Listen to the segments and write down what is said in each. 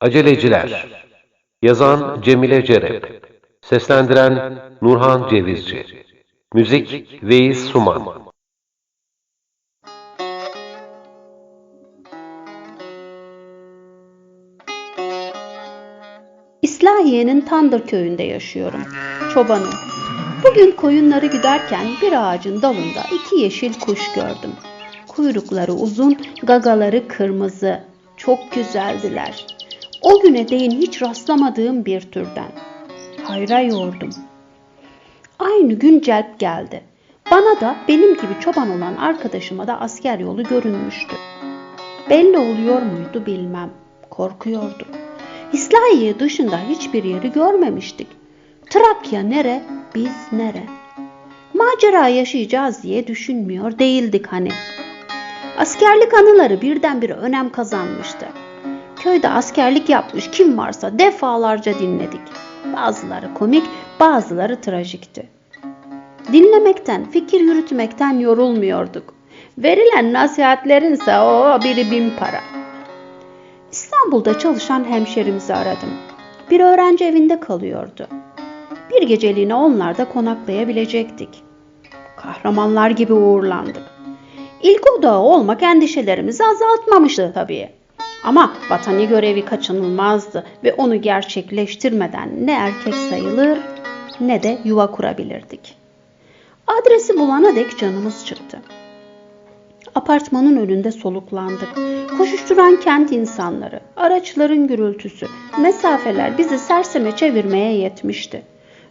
Aceleciler Yazan Cemile Cerep Seslendiren Nurhan Cevizci Müzik Veys Suman İslahiye'nin Tandır köyünde yaşıyorum. Çobanım. Bugün koyunları güderken bir ağacın dalında iki yeşil kuş gördüm. Kuyrukları uzun, gagaları kırmızı. Çok güzeldiler. O güne değin hiç rastlamadığım bir türden. Hayra yordum. Aynı gün celp geldi. Bana da benim gibi çoban olan arkadaşıma da asker yolu görünmüştü. Belli oluyor muydu bilmem. Korkuyorduk. İslahiye dışında hiçbir yeri görmemiştik. Trakya nere, biz nere? Macera yaşayacağız diye düşünmüyor değildik hani. Askerlik anıları birdenbire önem kazanmıştı. Köyde askerlik yapmış kim varsa defalarca dinledik. Bazıları komik, bazıları trajikti. Dinlemekten, fikir yürütmekten yorulmuyorduk. Verilen nasihatlerinse o biri bin para. İstanbul'da çalışan hemşerimizi aradım. Bir öğrenci evinde kalıyordu. Bir geceliğine onlarda konaklayabilecektik. Kahramanlar gibi uğurlandık. İlk odağı olmak endişelerimizi azaltmamıştı tabii. Ama vatani görevi kaçınılmazdı ve onu gerçekleştirmeden ne erkek sayılır ne de yuva kurabilirdik. Adresi bulana dek canımız çıktı. Apartmanın önünde soluklandık. Koşuşturan kent insanları, araçların gürültüsü, mesafeler bizi serseme çevirmeye yetmişti.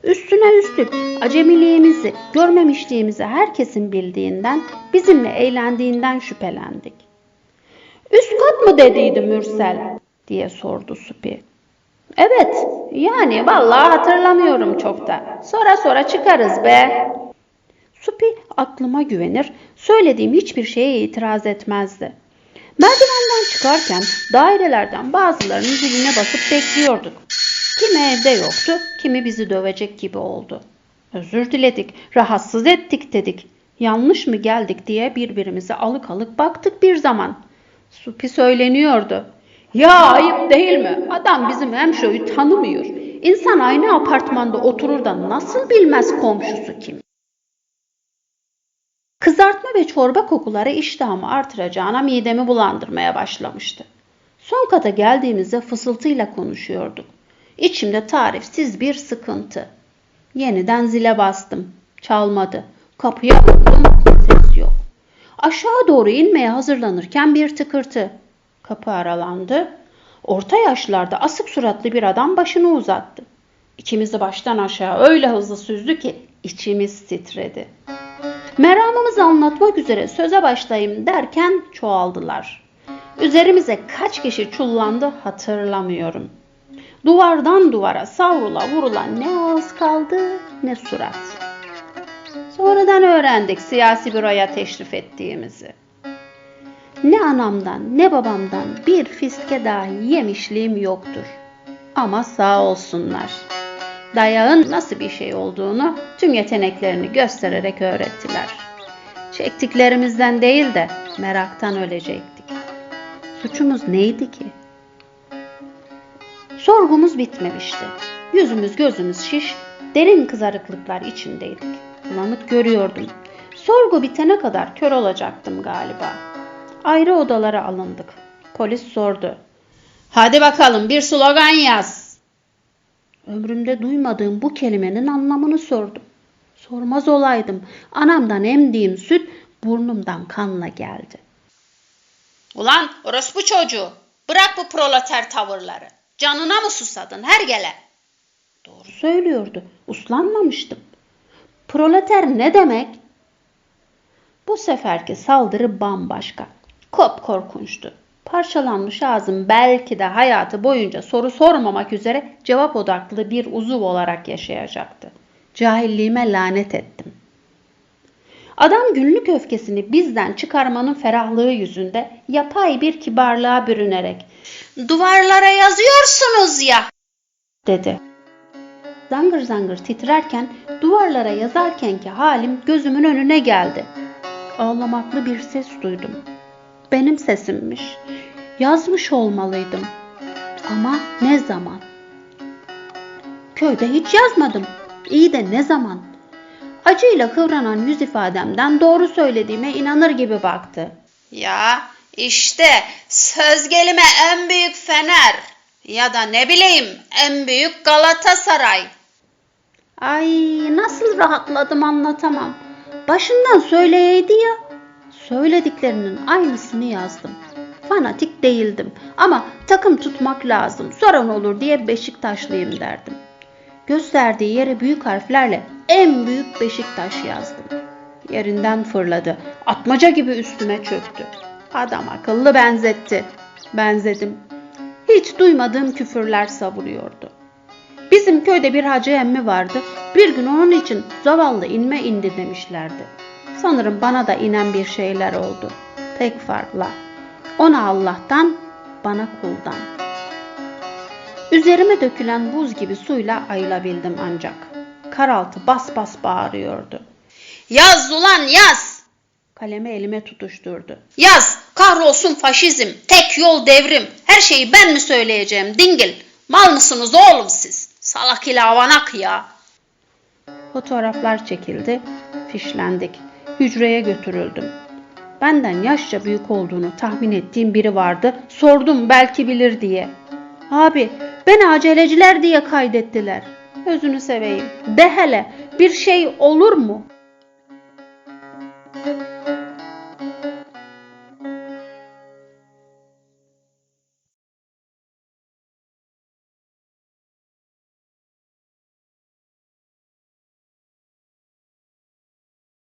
Üstüne üstlük acemiliğimizi, görmemişliğimizi herkesin bildiğinden, bizimle eğlendiğinden şüphelendik. Üst kat mı dediydi Mürsel diye sordu Supi. Evet, yani vallahi hatırlamıyorum çok da. Sonra sonra çıkarız be. Supi aklıma güvenir, söylediğim hiçbir şeye itiraz etmezdi. Merdivenden çıkarken dairelerden bazılarının ziline basıp bekliyorduk. Kimi evde yoktu, kimi bizi dövecek gibi oldu. Özür diledik, rahatsız ettik dedik. Yanlış mı geldik diye birbirimize alık alık baktık bir zaman. Supi söyleniyordu. Ya ayıp değil mi? Adam bizim hemşoyu tanımıyor. İnsan aynı apartmanda oturur da nasıl bilmez komşusu kim? Kızartma ve çorba kokuları iştahımı artıracağına midemi bulandırmaya başlamıştı. Son kata geldiğimizde fısıltıyla konuşuyorduk. İçimde tarifsiz bir sıkıntı. Yeniden zile bastım. Çalmadı. Kapıya. Aşağı doğru inmeye hazırlanırken bir tıkırtı. Kapı aralandı. Orta yaşlarda asık suratlı bir adam başını uzattı. İkimizi baştan aşağı öyle hızlı süzdü ki içimiz titredi. Meramımızı anlatmak üzere söze başlayayım derken çoğaldılar. Üzerimize kaç kişi çullandı hatırlamıyorum. Duvardan duvara savrula vurula ne ağız kaldı ne surat. Sonradan öğrendik siyasi büroya teşrif ettiğimizi. Ne anamdan ne babamdan bir fiske dahi yemişliğim yoktur. Ama sağ olsunlar. Dayağın nasıl bir şey olduğunu tüm yeteneklerini göstererek öğrettiler. Çektiklerimizden değil de meraktan ölecektik. Suçumuz neydi ki? Sorgumuz bitmemişti. Yüzümüz gözümüz şiş, derin kızarıklıklar içindeydik. Bulanık görüyordum. Sorgu bitene kadar kör olacaktım galiba. Ayrı odalara alındık. Polis sordu. Hadi bakalım bir slogan yaz. Ömrümde duymadığım bu kelimenin anlamını sordum. Sormaz olaydım. Anamdan emdiğim süt burnumdan kanla geldi. Ulan orospu çocuğu. Bırak bu proleter tavırları. Canına mı susadın her gele? Doğru söylüyordu. Uslanmamıştım. Proleter ne demek? Bu seferki saldırı bambaşka. Kop korkunçtu. Parçalanmış ağzım belki de hayatı boyunca soru sormamak üzere cevap odaklı bir uzuv olarak yaşayacaktı. Cahilliğime lanet ettim. Adam günlük öfkesini bizden çıkarmanın ferahlığı yüzünde yapay bir kibarlığa bürünerek ''Duvarlara yazıyorsunuz ya!'' dedi. Zangır zangır titrerken duvarlara yazarkenki halim gözümün önüne geldi. Ağlamaklı bir ses duydum. Benim sesimmiş. Yazmış olmalıydım. Ama ne zaman? Köyde hiç yazmadım. İyi de ne zaman? Acıyla kıvranan yüz ifademden doğru söylediğime inanır gibi baktı. Ya işte söz gelime en büyük Fener ya da ne bileyim en büyük Galatasaray. Ay nasıl rahatladım anlatamam. Başından söyleyeydi ya. Söylediklerinin aynısını yazdım. Fanatik değildim ama takım tutmak lazım. Sorun olur diye Beşiktaşlıyım derdim. Gösterdiği yere büyük harflerle en büyük Beşiktaş yazdım. Yerinden fırladı. Atmaca gibi üstüme çöktü. Adam akıllı benzetti. Benzedim. Hiç duymadığım küfürler savuruyordu. Bizim köyde bir hacı emmi vardı. Bir gün onun için zavallı inme indi demişlerdi. Sanırım bana da inen bir şeyler oldu. Tek farkla. Ona Allah'tan, bana kuldan. Üzerime dökülen buz gibi suyla ayılabildim ancak. Karaltı bas bas bağırıyordu. Yaz ulan yaz. Kalemi elime tutuşturdu. Yaz kahrolsun faşizm tek yol devrim her şeyi ben mi söyleyeceğim dingil. Mal mısınız oğlum siz? Salak ile avanak ya. Fotoğraflar çekildi, fişlendik. Hücreye götürüldüm. Benden yaşça büyük olduğunu tahmin ettiğim biri vardı. Sordum belki bilir diye. Abi beni aceleciler diye kaydettiler. Özünü seveyim. De hele bir şey olur mu?